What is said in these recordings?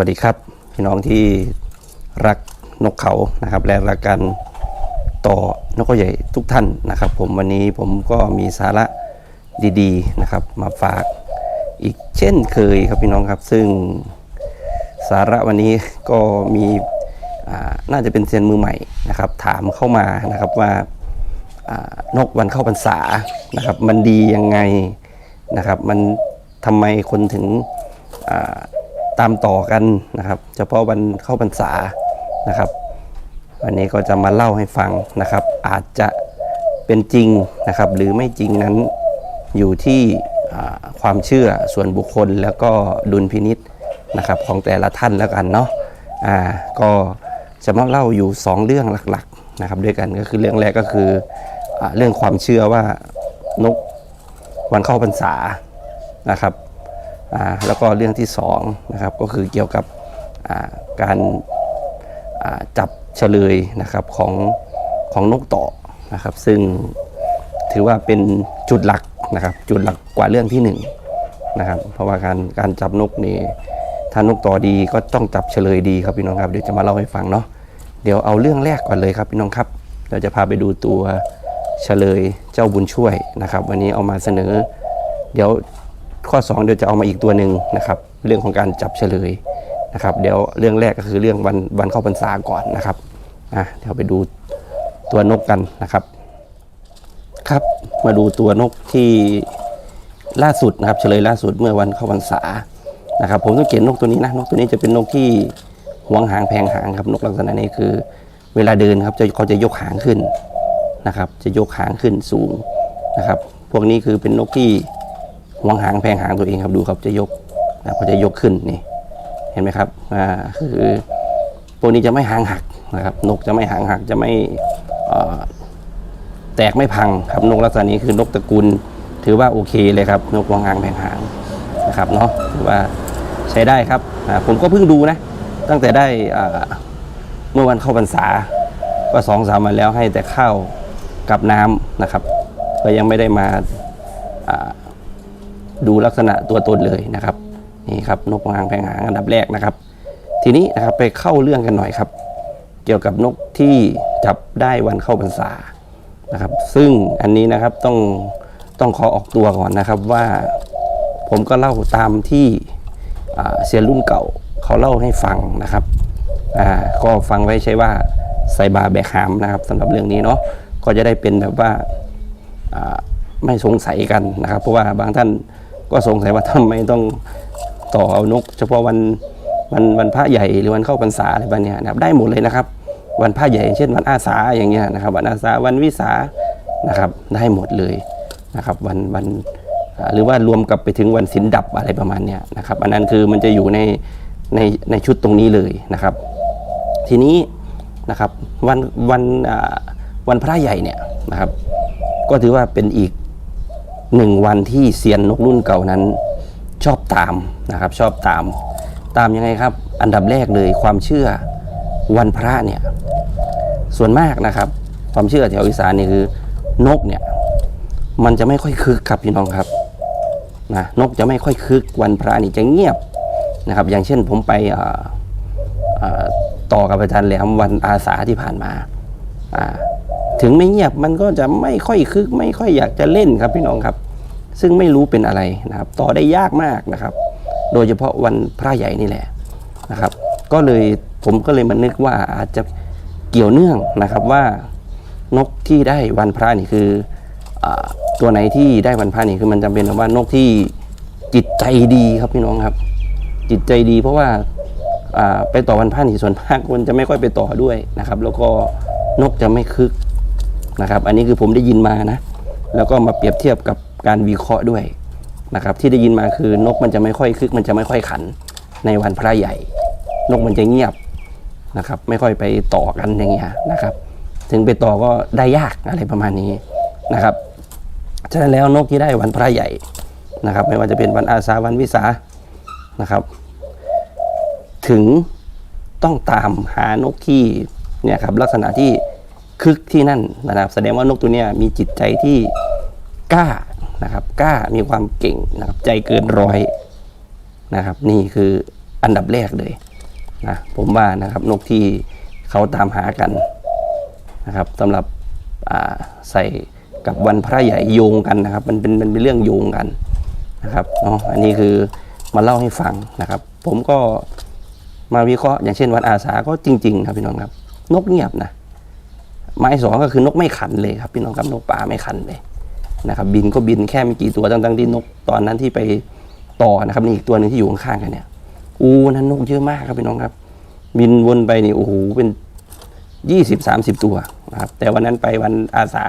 วัสดีครับ พี่น้องที่รักนกเขานะครับ และรักการต่อนกเขาใหญ่ทุกท่านนะครับ ผมวันนี้ผมก็มีสาระดีๆนะครับ มาฝากอีกเช่นเคยครับพี่น้องครับ ซึ่งสาระวันนี้ก็มีน่าจะเป็นเซียนมือใหม่นะครับ ถามเข้ามานะครับว่านกวันเข้าพรรษานะครับ มันดียังไงนะครับ มันทำไมคนถึง ตามต่อกันนะครับ เฉพาะวันเข้าพรรษานะครับ วันนี้ก็จะมาเล่าให้ฟังนะครับ อาจจะเป็นจริงนะครับ หรือไม่จริงนั้นอยู่ที่ความเชื่อส่วนบุคคลแล้วก็ดุลพินิษนะครับของแต่ละท่านแล้วกันเนาะอ่าก็จะมาเล่าอยู่ 2 เรื่องหลักๆนะครับด้วยกันก็คือเรื่องแรกก็คืออเรื่องความเชื่อว่านกวันเข้าพรรษานะครับ แล้วก็เรื่องที่สองนะครับก็คือเกี่ยวกับการจับเฉลยนะครับของของนกต่อนะครับซึ่งถือว่าเป็นจุดหลักนะครับจุดหลักกว่าเรื่องที่หนึ่งนะครับเพราะว่าการการจับนกนี่ถ้านกต่อดีก็ต้องจับเฉลยดีครับพี่น้องครับเดี๋ยวจะมาเล่าให้ฟังเนาะเดี๋ยวเอาเรื่องแรกก่อนเลยครับพี่น้องครับ เราจะพาไปดูตัวเฉลยเจ้าบุญช่วยนะครับ วันนี้เอามาเสนอ เดี๋ยว ข้อ 2 เดี๋ยวจะเอามาอีกตัวหนึ่งนะครับ เรื่องของการจับเฉลยนะครับ เดี๋ยวเรื่องแรกก็คือเรื่องวันวันเข้าพรรษาก่อนนะครับอะเดี๋ยวไปดูตัวนกกันนะครับ ครับมาดูตัวนกที่ล่าสุดนะครับ เฉลยล่าสุดเมื่อวันเข้าพรรษานะครับ ผมสังเกตนกตัวนี้นะนกตัวนี้จะเป็นนกที่หวงหางแพงหางครับนกลักษณะนี้คือ เวลาเดินครับจะเขาจะยกหางขึ้นนะครับ จะยกหางขึ้นสูงนะครับ พวกนี้คือเป็นนกที่ หวงหางแพงหางตัวเองครับดูครับจะยกนะเขาจะยกขึ้นนี่เห็นไหมครับอ่าคือพวนี้จะไม่หางหักนะครับนกจะไม่หางหักจะไม่แตกไม่พังครับนกลักษณะนี้คือนกตระกูลถือว่าโอเคเลยครับนกหวงหางแพงหางนะครับเนาะถือว่าใช้ได้ครับอ่าผมก็เพิ่งดูนะ ตั้งแต่ได้อ่าเมื่อวันเข้าพรรษาก็สองสามวันแล้วให้แต่ข้าวกับน้ำนะครับ ก็ยังไม่ได้มา ดูลักษณะตัวตนเลยนะครับนี่ครับนกหางแพงหางอันดับแรกนะครับ ทีนี้นะครับไปเข้าเรื่องกันหน่อยครับ เกี่ยวกับนกที่จับได้วันเข้าพรรษานะครับ ซึ่งอันนี้นะครับต้องต้องขอออกตัวก่อนนะครับว่าผมก็เล่าตามที่เซียนรุ่นเก่าเขาเล่าให้ฟังนะครับก็ฟังไว้ใช่ว่าใส่บาแบกหามนะครับสำหรับเรื่องนี้เนาะก็จะได้เป็นแบบว่าไม่สงสัยกันนะครับ เพราะว่าบางท่าน ก็สงสัยว่าทำไมต้องต่อเอานก เฉพาะวันวันวันพระใหญ่หรือวันเข้าพรรษาอะไรแบบนี้นะครับได้หมดเลยนะครับ วันพระใหญ่เช่นวันอาสาอย่างเงี้ยนะครับ วันอาสาวันวิสานะครับได้หมดเลยนะครับวันวันหรือว่ารวมกับไปถึงวันสินดับอะไรประมาณเนี้ยนะครับอันนั้นคือมันจะอยู่ในในในชุดตรงนี้เลยนะครับ ทีนี้นะครับวันวันวันพระใหญ่เนี่ยนะครับ ก็ถือว่าเป็นอีก หนึ่งวันที่เซียนนกรุ่นเก่านั้น ชอบตามนะครับ ชอบตาม ตามยังไงครับ อันดับแรกเลยความเชื่อวันพระเนี่ย ส่วนมากนะครับ ความเชื่อแถวอีสานนี่คือนกเนี่ย มันจะไม่ค่อยคึกครับพี่น้องครับนะนกจะไม่ค่อยคึกวันพระนี่จะเงียบนะครับ อย่างเช่นผมไปต่อกับอาจารย์แหลมวันอาสาที่ผ่านมาอ่า ถึงไม่เงียบมันก็จะไม่ค่อยคึก ไม่ค่อยอยากจะเล่นครับพี่น้องครับ ซึ่งไม่รู้เป็นอะไรนะครับ ต่อได้ยากมากนะครับ โดยเฉพาะวันพระใหญ่นี่แหละนะครับ ก็เลยผมก็เลยมานึกว่าอาจจะเกี่ยวเนื่องนะครับว่านกที่ได้วันพระนี่คืออตัวไหนที่ได้วันพระนี่คือมันจำเป็นว่านกที่จิตใจดีครับพี่น้องครับ จิตใจดีเพราะว่าอ่าไปต่อวันพระนี่ส่วนมากมันจะไม่ค่อยไปต่อด้วยนะครับ แล้วก็นกจะไม่คึก นะครับ อันนี้คือผมได้ยินมานะ แล้วก็มาเปรียบเทียบกับการวิเคราะห์ด้วยนะครับ ที่ได้ยินมาคือนกมันจะไม่ค่อยคึก มันจะไม่ค่อยขันในวันพระใหญ่ นกมันจะเงียบนะครับ ไม่ค่อยไปต่อกันอย่างเงี้ยนะครับ ถึงไปต่อก็ได้ยากอะไรประมาณนี้นะครับฉะนั้นแล้วนกที่ได้วันพระใหญ่นะครับ ไม่ว่าจะเป็นวันอาสาวันวิสานะครับ ถึงต้องตามหานกที่เนี่ยครับลักษณะที่ คึกที่นั่นนะครับ แสดงว่านกตัวนี้มีจิตใจที่กล้านะครับกล้ามีความเก่งนะครับใจเกินร้อยนะครับ นี่คืออันดับแรกเลยนะผมว่านะครับนกที่เขาตามหากันนะครับสำหรับใส่กับวันพระใหญ่โยงกันนะครับ มันเป็นมันเป็นเรื่องโยงกันนะครับเนาะอันนี้คือมาเล่าให้ฟังนะครับ ผมก็มาวิเคราะห์อย่างเช่นวันอาสาก็จริงๆครับพี่น้องครับ นกเงียบนะ ไม้สองก็คือนกไม่ขันเลยครับพี่น้องครับนกป่าไม่ขันเลยนะครับ บินก็บินแค่ไม่กี่ตัวตั้งๆที่นกตอนนั้นที่ไปต่อนะครับนี่อีกตัวหนึ่งที่อยู่ข้างๆกันเนี่ยอู้นั้นนกเยอะมากครับพี่น้องครับ บินวนไปนี่โอ้โหเป็นยี่สิบสามสิบตัวนะครับ แต่วันนั้นไปวันอาสา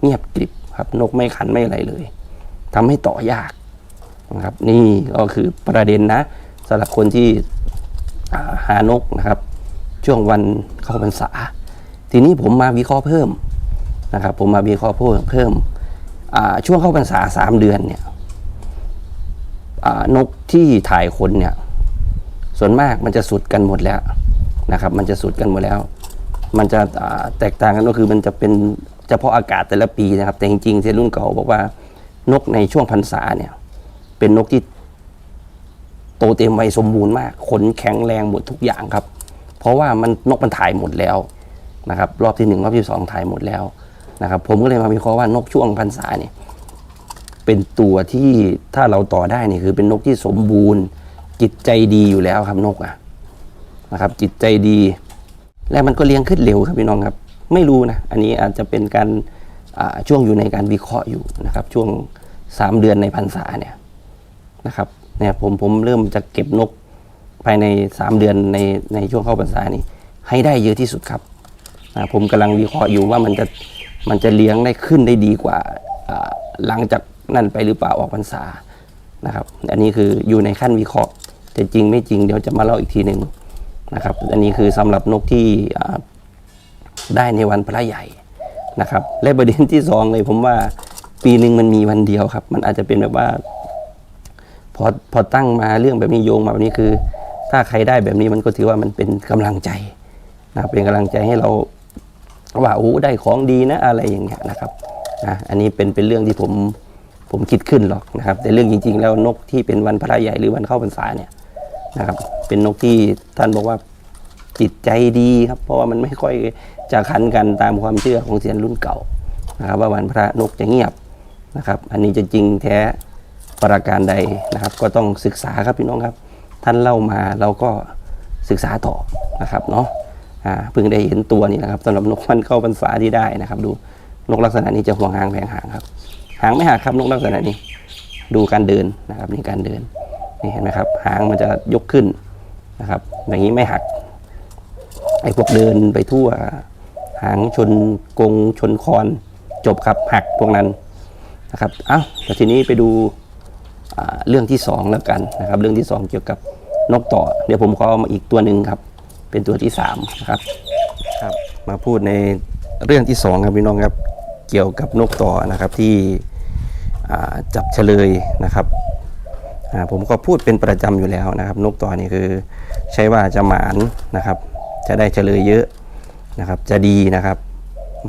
เงียบกริบครับนกไม่ขันไม่อะไรเลยทำให้ต่อยากนะครับ นี่ก็คือประเด็นนะสำหรับคนที่อ่าหานกนะครับ ช่วงวันเข้าพรรษา ทีนี้ผมมาวิเคราะห์เพิ่มนะครับ ผมมาวิเคราะห์เพิ่มเพิ่มช่วงเข้าพรรษาสามเดือนเนี่ยนกที่ถ่ายคนเนี่ย ส่วนมากมันจะสุดกันหมดแล้วนะครับ มันจะสุดกันหมดแล้ว มันจะแตกต่างกันก็คือมันจะเป็นเฉพาะอากาศแต่ละปีนะครับ แต่จริงๆเซรุ่นเก่าบอกว่านกในช่วงพรรษาเนี่ย เป็นนกที่โตเต็มวัยสมบูรณ์มากขนแข็งแรงหมดทุกอย่างครับ เพราะว่ามันนกมันถ่ายหมดแล้ว นะครับรอบที่หนึ่งรอบที่สองถ่ายหมดแล้วนะครับผมก็เลยมาวิเคราะห์ว่านกช่วงพรรษาเนี่ยเป็นตัวที่ถ้าเราต่อได้นี่คือเป็นนกที่สมบูรณ์ จิตใจดีอยู่แล้วครับนกอะนะครับจิตใจดี และมันก็เลี้ยงขึ้นเร็วครับพี่น้องครับ ไม่รู้นะอันนี้อาจจะเป็นการช่วงอยู่ในการวิเคราะห์อยู่นะครับ ช่วงสามเดือนในพรรษาเนี่ยนะครับเนี่ยผมผมเริ่มจะเก็บนกภายในสามเดือนในในช่วงเข้าพรรษานี้ให้ได้เยอะที่สุดครับ ผมกำลังวิเคราะห์อยู่ว่ามันจะมันจะเลี้ยงได้ขึ้นได้ดีกว่าอ่าหลังจากนั่นไปหรือเปล่าออกพรรษานะครับ อันนี้คืออยู่ในขั้นวิเคราะห์แต่จริงไม่จริงเดี๋ยวจะมาเล่าอีกทีหนึ่งนะครับ อันนี้คือสำหรับนกที่ได้ในวันพระใหญ่นะครับ และประเด็นที่สองเลยผมว่าปีหนึ่งมันมีวันเดียวครับ มันอาจจะเป็นแบบว่า พอพอตั้งมาเรื่องแบบนี้โยงมาแบบนี้คือ ถ้าใครได้แบบนี้มันก็ถือว่ามันเป็นกำลังใจนะครับเป็นกำลังใจให้เรา ว่าโอ้ได้ของดีนะอะไรอย่างเงี้ยนะครับนะอันนี้เป็นเป็นเรื่องที่ผมผมคิดขึ้นหรอกนะครับ แต่เรื่องจริง ๆ แล้วนกที่เป็นวันพระใหญ่หรือวันเข้าพรรษาเนี่ยนะครับเป็นนกที่ท่านบอกว่าจิตใจดีครับ เพราะว่ามันไม่ค่อยจะขันกันตามความเชื่อของเซียนรุ่นเก่านะครับว่าวันพระนกจะเงียบนะครับ อันนี้จะจริงแท้ประการใดนะครับ ก็ต้องศึกษาครับพี่น้องครับ ท่านเล่ามาเราก็ศึกษาต่อนะครับเนาะ เพิ่งได้เห็นตัวนี่นะครับสำหรับนกมันเข้าพรรษาที่ได้นะครับ ดูนกลักษณะนี้จะห่วงหางแผงหางครับ หางไม่หักครับนกลักษณะนี้ ดูการเดินนะครับนี่การเดินนี่เห็นไหมครับ หางมันจะยกขึ้นนะครับ อย่างนี้ไม่หักไอ้พวกเดินไปทั่ว หางชนกงชนคอนจบครับหักพวกนั้นนะครับเอ้าแต่ทีนี้ไปดูเรื่องที่สองแล้วกันนะครับ เรื่องที่สองเกี่ยวกับนกต่อ เดี๋ยวผมขอเอามาอีกตัวหนึ่งครับ เป็นตัวที่สามนะครับครับ มาพูดในเรื่องที่สองครับพี่น้องครับเกี่ยวกับนกต่อนะครับที่จับเฉลยนะครับผมก็พูดเป็นประจำอยู่แล้วนะครับ นกต่อนี่คือใช่ว่าจะหมานนะครับ จะได้เฉลยเยอะนะครับ จะดีนะครับ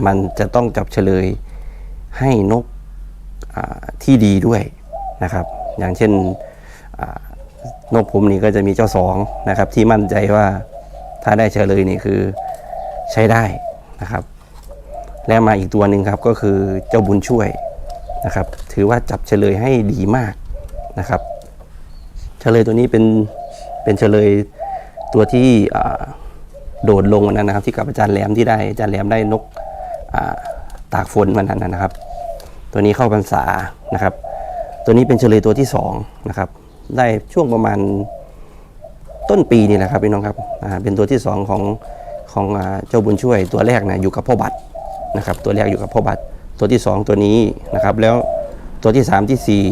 มันจะต้องจับเฉลยให้นกที่ดีด้วยนะครับ อย่างเช่นนกผมนี่ก็จะมีเจ้าสองนะครับ ที่มั่นใจว่า ถ้าได้เฉลยนี่คือใช้ได้นะครับ และมาอีกตัวหนึ่งครับก็คือเจ้าบุญช่วยนะครับ ถือว่าจับเฉลยให้ดีมากนะครับ เฉลยตัวนี้เป็นเป็นเฉลยตัวที่โดดลงวันนั้นนะครับ ที่กับอาจารย์แหลมที่ได้อาจารย์แหลมได้นกตากฝนวันนั้นนะครับ ตัวนี้เข้าพรรษานะครับ ตัวนี้เป็นเฉลยตัวที่สองนะครับได้ช่วงประมาณ ต้นปีนี่แหละครับพี่น้องครับเป็นตัวที่สองของของเจ้าบุญช่วย ตัวแรกนะอยู่กับพ่อบัตรนะครับ ตัวแรกอยู่กับพ่อบัตรตัวที่สองตัวนี้นะครับ แล้วตัวที่สามที่สี่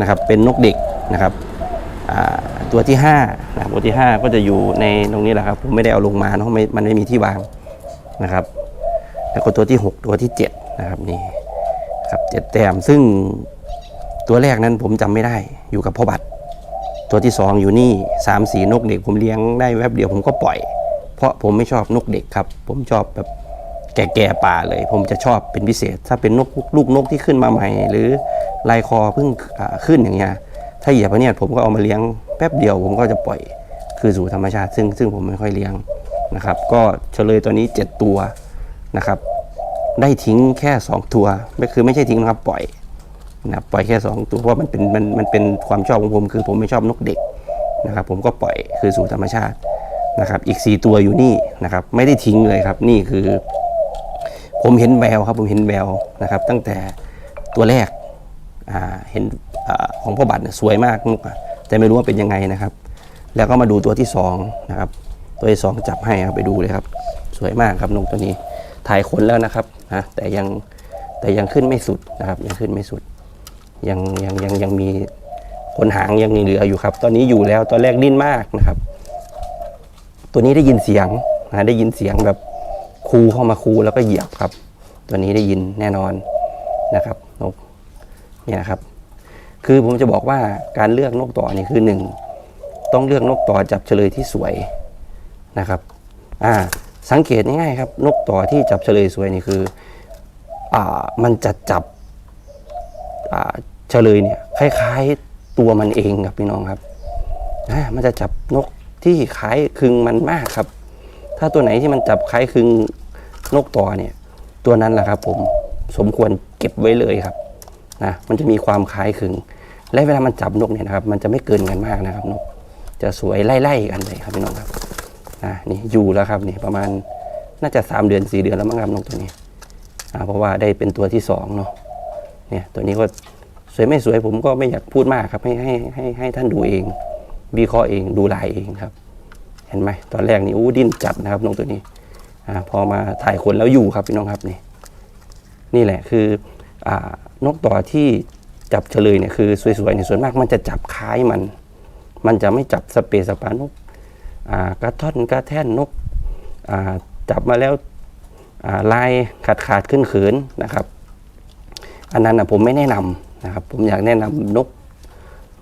นะครับเป็นนกเด็กนะครับตัวที่ห้านะตัวที่ห้าก็จะอยู่ในตรงนี้แหละครับผมไม่ได้เอาลงมาเนาะม่มันไม่มีที่วางนะครับ แล้วก็ตัวที่หกตัวที่เจ็ดนะครับนี่ครับเจ็ดแต้มซึ่งตัวแรกนั้นผมจำไม่ได้อยู่กับพ่อบัตร ตัวที่สองอยู่นี่สามสีนกเด็ก ผมเลี้ยงได้แวบเดียวผมก็ปล่อย เพราะผมไม่ชอบนกเด็กครับ ผมชอบแบบแก่ๆป่าเลย ผมจะชอบเป็นพิเศษ ถ้าเป็นนกลูกนกที่ขึ้นมาใหม่ หรือลายคอเพิ่งขึ้นอย่างเงี้ยถ้าเหยียบเนี่ยผมก็เอามาเลี้ยงแป๊บเดียว ผมก็จะปล่อยคือสู่ธรรมชาติ ซึ่งซึ่งผมไม่ค่อยเลี้ยงนะครับ ก็เฉลยตัวนี้ 7 ตัวนะครับ ได้ทิ้งแค่ 2 ตัวไม่คือไม่ใช่ทิ้งนะครับปล่อย นะครับปล่อยแค่2ตัวเพราะมันเป็นมันมันเป็นความชอบของผมคือผมไม่ชอบนกเด็กนะครับผมก็ปล่อยคือสู่ธรรมชาตินะครับอีก 4 ตัวอยู่นี่นะครับไม่ได้ทิ้งเลยครับนี่คือ ผมเห็นแววครับผมเห็นแววนะครับ ตั้งแต่ตัวแรกเห็นอของพ่อบัตรสวยมากนกแต่ไม่รู้ว่าเป็นยังไงนะครับ แล้วก็มาดูตัวที่สองนะครับตัวที่สองจับให้ครับไปดูเลยครับ สวยมากครับนกตัวนี้ถ่ายขนแล้วนะครับนะแต่ยังแต่ยังขึ้นไม่สุดนะครับยังขึ้นไม่สุด ยังยังยังยังมีขนหางยังเหลืออยู่ครับ ตอนนี้อยู่แล้วตอนแรกดิ้นมากนะครับ ตัวนี้ได้ยินเสียงนะได้ยินเสียงแบบคูเข้ามาคูแล้วก็เหยียบครับ ตัวนี้ได้ยินแน่นอนนะครับนกเนี่ยครับ คือผมจะบอกว่าการเลือกนกต่อนี่คือหนึ่งต้องเลือกนกต่อจับเฉลยที่สวยนะครับอ่าสังเกตง่ายๆครับ นกต่อที่จับเฉลยสวยนี่คืออ่ามันจะจับอ่า ฉลยเนี่ยคล้ายๆตัวมันเองครับพี่น้องครับอ่ามันจะจับนกที่คล้ายคลึงมันมากครับ ถ้าตัวไหนที่มันจับคล้ายคลึงนกต่อเนี่ย ตัวนั้นแหละครับ ผมสมควรเก็บไว้เลยครับนะมันจะมีความคล้ายคลึง และเวลามันจับนกเนี่ยนะครับ มันจะไม่เกินกันมากนะครับนก จะสวยไล่ๆกันเลยครับพี่น้องครับนะนี่อยู่แล้วครับนี่ประมาณน่าจะสามเดือนสี่เดือนแล้วมั้งครับนกตัวนี้เพราะว่าได้เป็นตัวที่สองเนาะเนี่ยตัวนี้ก็ สวยไม่สวยผมก็ไม่อยากพูดมากครับ ให้ให้ให้ให้ท่านดูเองวิเคราะห์เองดูลายเองครับ เห็นไหมตอนแรกนี่อู้ดิ้นจัดนะครับนกตัวนี้อ่าพอมาถ่ายขนแล้วอยู่ครับพี่น้องครับนี่นี่แหละคืออานกต่อที่จับเฉลยเนี่ยคือสวยๆเนี่ยส่วนมากมันจะจับคล้ายมัน มันจะไม่จับสเปซสปานกกระท่อนกระแท่นนกจับมาแล้วลายขาดขาดขึ้นเขินนะครับ อันนั้นนะผมไม่แนะนำ นะครับผมอยากแนะนำนก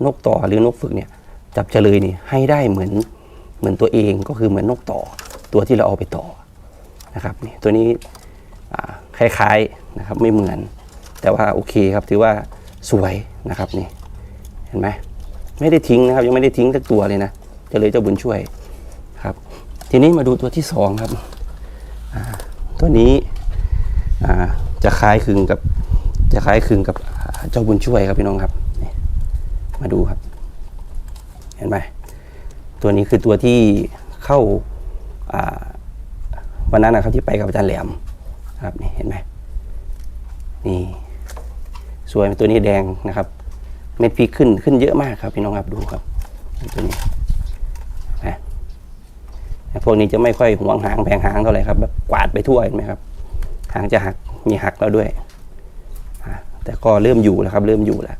นกต่อหรือนกฝึกเนี่ยจับเฉลยนี่ให้ได้เหมือนเหมือนตัวเองก็คือเหมือนนกต่อตัวที่เราเอาไปต่อนะครับนี่ตัวนี้อ่าคล้ายๆนะครับไม่เหมือน แต่ว่าโอเคครับถือว่าสวยนะครับนี่เห็นไหมไม่ได้ทิ้งนะครับ ยังไม่ได้ทิ้งสักตัวเลยนะเจะเลยเจ้าบุญช่วยครับ ทีนี้มาดูตัวที่สองครับตัวนี้จะคล้ายคลึงกับจะคล้ายคลึงกับ เจ้าบุญช่วยครับพี่น้องครับ มาดูครับ เห็นไหมตัวนี้คือตัวที่เข้าวันนั้นนะครับที่ไปกับอาจารย์แหลมครับนี่เห็นไหมนี่สวยตัวนี้แดงนะครับ เม็ดพริกขึ้นขึ้นเยอะมากครับพี่น้องครับดูครับตัวนี้นะพวกนี้จะไม่ค่อยหวงหางแผงหางเท่าไหร่ครับแบบกวาดไปทั่วเห็นไหมครับ หางจะหักมีหักแล้วด้วย แต่ก็เริ่มอยู่แล้วครับ เริ่มอยู่แล้ว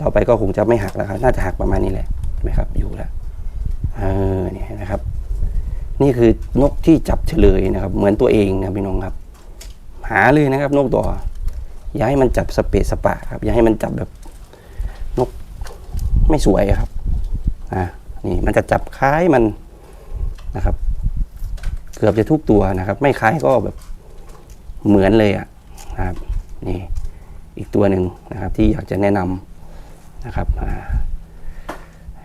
ต่อไปก็คงจะไม่หักแล้วครับ น่าจะหักประมาณนี้แหละเห็นไหมครับ อยู่แล้วเออเนี่ยนะครับ นี่คือนกที่จับเฉลยนะครับ เหมือนตัวเองนะพี่น้องครับ หาเลยนะครับ นกต่ออย่าให้มันจับสเปซสปะครับ อย่าให้มันจับแบบนกไม่สวยครับอ่านี่มันจะจับคล้ายมันนะครับ เกือบจะทุกตัวนะครับ ไม่คล้ายก็แบบเหมือนเลยอะนะครับนี่ อีกตัวหนึ่งนะครับที่อยากจะแนะนำนะครับ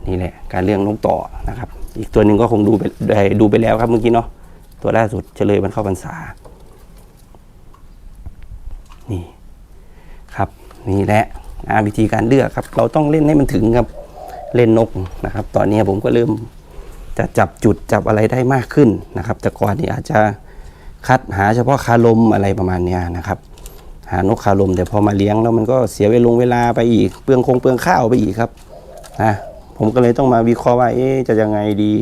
นี่แหละการเลี้ยงนกต่อนะครับ อีกตัวหนึ่งก็คงดูไปดูไปแล้วครับเมื่อกี้เนาะตัวล่าสุดเฉลยมันเข้าพรรษา นี่ครับนี่แหละวิธีการเลือกครับ เราต้องเล่นให้มันถึงครับเล่นนกนะครับ ตอนนี้ผมก็เริ่มจะจับจุดจับอะไรได้มากขึ้นนะครับ แต่ก่อนนี่อาจจะคัดหาเฉพาะคาลมอะไรประมาณนี้นะครับ หานกคาลมแต่พอมาเลี้ยงแล้วมันก็เสียเวลงเวลาไปอีกเปลืองคงเปลืองข้าวไปอีกครับนะผมก็เลยต้องมาวิเคราะห์ว่าเอ๊จะยังไงดี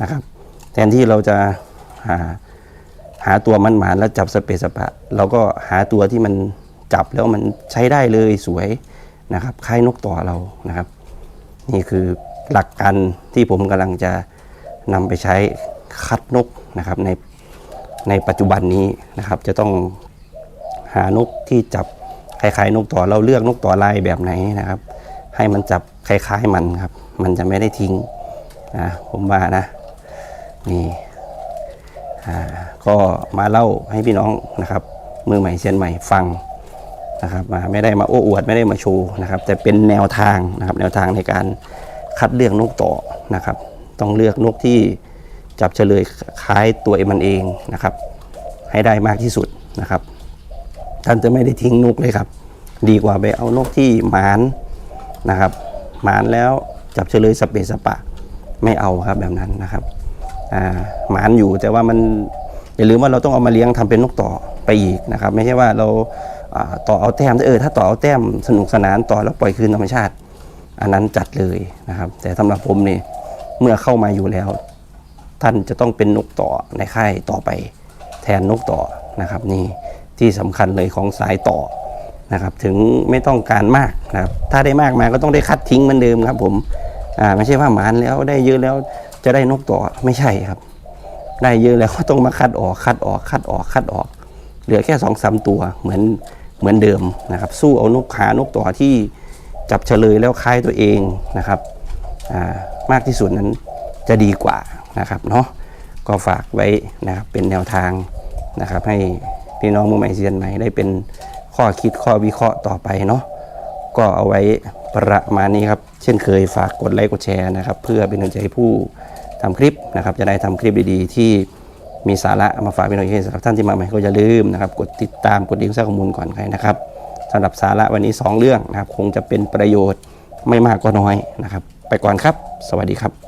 นะครับ แทนที่เราจะหาหาตัวมันหมานแล้วจับสเปสปะ เราก็หาตัวที่มันจับแล้วมันใช้ได้เลยสวยนะครับคล้ายนกต่อเรานะครับ นี่คือหลักการที่ผมกำลังจะนำไปใช้คัดนกนะครับในในปัจจุบันนี้นะครับ จะต้อง หานกที่จับคล้ายๆนกต่อเราเลือกนกต่อลายแบบไหนนะครับ ให้มันจับคล้ายๆมันครับ มันจะไม่ได้ทิ้งนะผมว่านะนี่อ่าก็มาเล่าให้พี่น้องนะครับ มือใหม่เซียนใหม่ฟังนะครับมาไม่ได้มาโอ้อวดไม่ได้มาโชว์นะครับ แต่เป็นแนวทางนะครับ แนวทางในการคัดเลือกนกต่อนะครับ ต้องเลือกนกที่จับเฉลยคล้ายตัวเองมันเองนะครับ ให้ได้มากที่สุดนะครับ ท่านจะไม่ได้ทิ้งนกเลยครับ ดีกว่าไปเอานกที่หมานนะครับ หมานแล้วจับเฉลยสเปสปะ ไม่เอาครับแบบนั้นนะครับอ่าหมานอยู่แต่ว่ามันอย่าลืมว่าเราต้องเอามาเลี้ยงทำเป็นนกต่อไปอีกนะครับ ไม่ใช่ว่าเราต่อเอาแต้มเออถ้าต่อเอาแต้มสนุกสนานต่อแล้วปล่อยคืนธรรมชาติ อันนั้นจัดเลยนะครับ แต่สำหรับผมนี่เมื่อเข้ามาอยู่แล้ว ท่านจะต้องเป็นนกต่อในค่ายต่อไป แทนนกต่อนะครับ นี่ ที่สำคัญเลยของสายต่อนะครับถึงไม่ต้องการมากนะครับถ้าได้มากมาก็ต้องได้คัดทิ้งเหมือนเดิมครับ ผมอ่าไม่ใช่ว่าหมานแล้วได้เยอะแล้วจะได้นกต่อไม่ใช่ครับ ได้เยอะแล้วก็ต้องมาคัดออกคัดออกคัดออกคัดออก เหลือแค่สองสามตัวเหมือนเหมือนเดิมนะครับ สู้เอานกหานกต่อที่จับเฉลยแล้วคล้ายตัวเองนะครับอ่ามากที่สุดนั้นจะดีกว่านะครับเนาะก็ฝากไว้นะครับเป็นแนวทางนะครับให้ พี่น้องมือใหม่เซียนใหม่ได้เป็นข้อคิดข้อวิเคราะห์ต่อไปเนาะก็เอาไว้ประมาณนี้ครับ เช่นเคยฝากกดไลค์กดแชร์นะครับ เพื่อเป็นกำลังใจให้ผู้ทำคลิปนะครับ จะได้ทำคลิปดีๆ ที่มีสาระเอามาฝากพี่น้องสำหรับท่านที่มาใหม่ก็อย่าลืมนะครับ กดติดตามกดดิ่งสร้างข้อมูลก่อนใครนะครับสำหรับสาระวันนี้ 2 เรื่องนะครับ คงจะเป็นประโยชน์ไม่มากก็น้อยนะครับ ไปก่อนครับ สวัสดีครับ